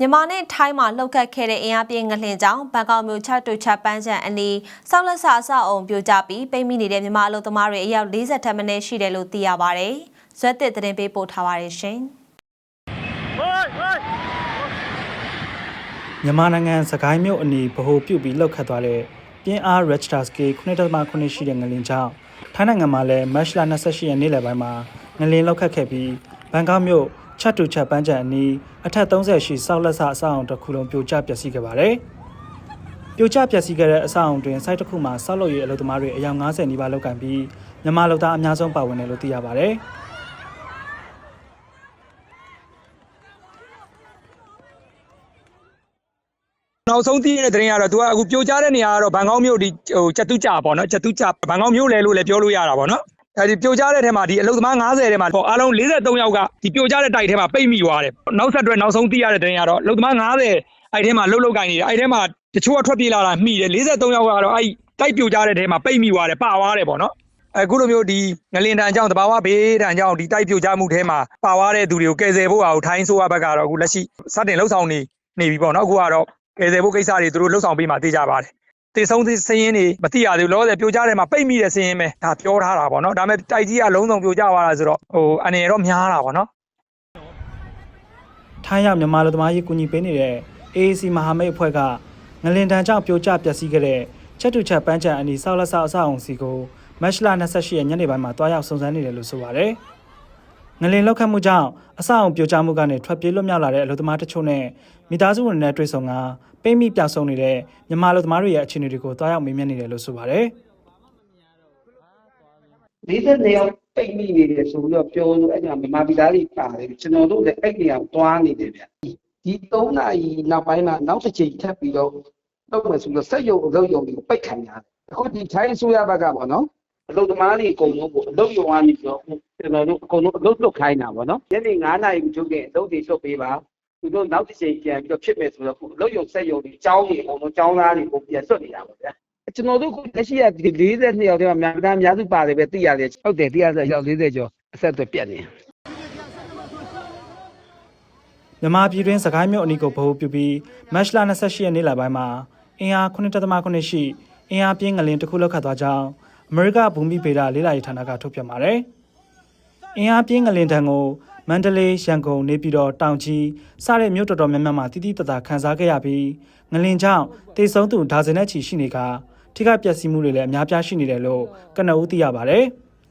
မြန်မာနဲ့ထိုင်းမှာလှုပ်ခတ်ခဲ့တဲ့အင်အားပြင်းငလျင်ကြောင့်ဘန်ကောက်မြို့ချတူချက်ပန်းချံအနီးဆောက်လက်ဆာအဆောက်အုံပြိုကျပြီးပိတ်မိနေတဲ့မြန်မာအလုပ်သမားတွေအယောက်40ထက်မနည်းရှိတယ်လို့သိရပါဗျ။ဇွဲတစ်သတင်းပေးပို့ထားပါတယ်ရှင်။မြန်မာနိုင်ငံစကိုင်းမြို့အနီးဗဟိုပြုတ်ပြီးလှုပ်ခတ်သွားတဲ့ပြင်းအား Richter scale 9.9ရှိတဲ့ငလျင်ကြောင့်ထိုင်းနိုင်ငံမှာလည်း March လ28ရက်နေ့လယ်ပိုင်းမှာငလျင်လှုပ်ခတ်ခဲ့ပြီးဘန်ကောက်မြို့ ချက်တူချက်ပန်းချံအနီးအထက်30ရှိဆောက်လက်ဆအဆောက်အုံတစ်ခုလုံးပြိုကျပျက်စီးခဲ့ပါတယ်။ပြိုကျပျက်စီးခဲ့တဲ့အဆောက်အုံတွင်စိုက်တစ်ခုမှာဆောက်လုပ်ရေးအလုပ်သမားတွေအယောက်90နီးပါးလောက်ကန်ပြီးမြန်မာလုပ်သားအများဆုံးပါဝင်တယ်လို့သိရပါတယ်။နောက်ဆုံးသိရတဲ့သတင်းကတော့ तू ကအခုပြိုကျတဲ့နေရာကတော့ဘန်ကောက်မြို့ဒီဟိုချက်တူကြပေါ့နော်ချက်တူကြဘန်ကောက်မြို့လေလို့လည်းပြောလို့ရတာပေါ့နော် အဲဒီပြိုကျတဲ့ထဲမှာဒီအလုသမား90ထဲမှာဟောအားလုံး43ယောက်ကဒီပြိုကျတဲ့တိုက်ထဲမှာပိတ်မိသွားတယ်နောက်ဆက်တွဲနောက်ဆုံးသိရတဲ့သတင်းကတော့အလုသမား90အဲ့ထဲမှာလှုပ်လှုပ်ကိုင်းနေတယ်အဲ့ထဲမှာတချို့ကထွက်ပြေးလာတာမှီတယ်43ယောက်ကတော့အဲ့တိုက်ပြိုကျတဲ့ထဲမှာပိတ်မိသွားတယ်ပါသွားတယ်ပေါ့နော်အခုလိုမျိုးဒီငလင်တန်အကြောင်းတဘာဝဘေးတန်အကြောင်းဒီတိုက်ပြိုကျမှုထဲမှာပါသွားတဲ့သူတွေကိုကယ်ဆယ်ဖို့အောင်ထိုင်းဆိုးရဘက်ကတော့အခုလက်ရှိစတင်လှုပ်ဆောင်နေနေပြီပေါ့နော်အခုကတော့ကယ်ဆယ်ဖို့ကိစ္စတွေသူတို့လှုပ်ဆောင်ပေးမှသိကြပါတယ်။ တေဆုံးသစင်းရင်းတွေမသိရသေးဘူးလောလောဆယ်ပြိုကျတဲ့မှာပိတ်မိတဲ့စင်းရင်းပဲဒါပြောထားတာပေါ့နော်။ဒါပေမဲ့တိုက်ကြီးကလုံးစုံပြိုကျသွားတာဆိုတော့ဟိုအနေရတော့များတာပေါ့နော်ထိုင်းရောက်မြန်မာလူသမားရေးကူညီပေးနေတဲ့ AAC မဟာမိတ်အဖွဲ့ကငလင်တန်ကြောင့်ပြိုကျပျက်စီးခဲ့တဲ့ချက်တူချက်ပန်းချံအနီးဆောက်လက်ဆောက်အဆောက်အုံစီကိုမတ်လ28ရက်ညနေပိုင်းမှာတွားရောက်စုံစမ်းနေတယ်လို့ဆိုပါတယ်။ ငလင်လောက်ခတ်မှုကြောင့်အဆောက်အုံပြိုကျမှုကနေထွက်ပြေးလွတ်မြောက်လာတဲ့အလူသမားတချို့နဲ့မိသားစုဝင်တွေနဲ့တွေ့ဆုံကပိတ်မိပျောက်ဆုံးနေတဲ့မြန်မာလူသမားတွေရဲ့အခြေအနေတွေကိုတွားရောက်မေးမြန်းနေတယ်လို့ဆိုပါတယ်။42ယောက်ပိတ်မိနေတယ်ဆိုပြီးတော့ပြောလို့အဲ့ဒါမြန်မာပြည်သားတွေပါတယ်ကျွန်တော်တို့လည်းအဲ့ဒီအောင်တွားနေတယ်ဗျဒီ3နာရီနောက်ပိုင်းမှာနောက်တစ်ချိန်ထပ်ပြီးတော့တော့မယ်ဆိုတော့စက်ရုံအလုပ်ရုံတွေကိုပိတ်ခံရတယ်အခုဒီထိုင်းအစိုးရဘက်ကပေါ့နော် အလုပ်သမားတွေအကုန်လုံးကိုအလုပ်ရုံကနေပြီးတော့ကျွန်တော်တို့အကုန်လုံးအလုပ်လွတ်ခိုင်းတာပေါ့နော်ညနေ9နာရီချုပ်တဲ့အလုပ်တွေလွတ်ပေးပါသူတို့နောက်တစ်ချိန်ပြန်ပြီးတော့ဖြစ်မယ်ဆိုတော့အလုပ်ရုံစက်ရုံတွေအကြောင်းတွေအကုန်လုံးအကြောင်းသားတွေကိုပြန်ဆွတ်နေတာပေါ့ဗျာကျွန်တော်တို့ကလက်ရှိကဒီ42ယောက်တည်းမှာမြန်မာသားအများစုပါတယ်ပဲသိရတယ်ဟုတ်တယ်သိရတယ်ရောက်40ကျော်အဆက်အသွယ်ပြတ်နေမြန်မာပြည်တွင်းစကိုင်းမြို့အနီးကိုဗဟိုပြုပြီးမတ်လ28ရက်နေ့လပိုင်းမှာအင်အား9.9ရှိအင်အားပြင်းငလင်တစ်ခုလောက်ခတ်သွားကြောင်း အမေရိကဘူမိဗေဒလေ့လာရေးဌာနကထုတ်ပြန်ပါတယ်။အင်အားပြင်းငလင်တံကိုမန္တလေးရန်ကုန်နေပြည်တော်တောင်ကြီးစတဲ့မြို့တော်တော်များများမှာတိတိတသာခန်းစားခဲ့ရပြီးငလင်ကြောင့်တေဆုံးသူဒါဇင်နဲ့ချီရှိနေကထိခိုက်ပျက်စီးမှုတွေလည်းအများပြားရှိနေတယ်လို့ကနဦးသိရပါတယ်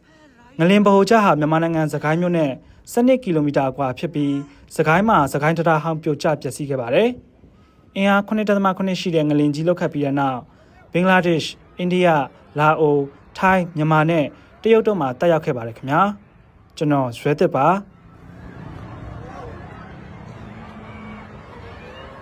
။ငလင်ဗဟိုချဟာမြန်မာနိုင်ငံစကိုင်းမြို့နဲ့12ကီလိုမီတာအကွာဖြစ်ပြီးစကိုင်းမှာစကိုင်းတရဟောင်းပြိုကျပျက်စီးခဲ့ပါတယ်။အင်အား9.9ရှိတဲ့ငလင်ကြီးလောက်ခတ်ပြီးတဲ့နောက်ဘင်္ဂလားဒေ့ရှ်၊အိန္ဒိယ၊လာအို၊ ထိုင်း၊မြန်မာနဲ့တရုတ်တို့မှတက်ရောက်ခဲ့ပါတယ်ခင်ဗျာ။ကျွန်တော်ရွှဲသစ်ပါ။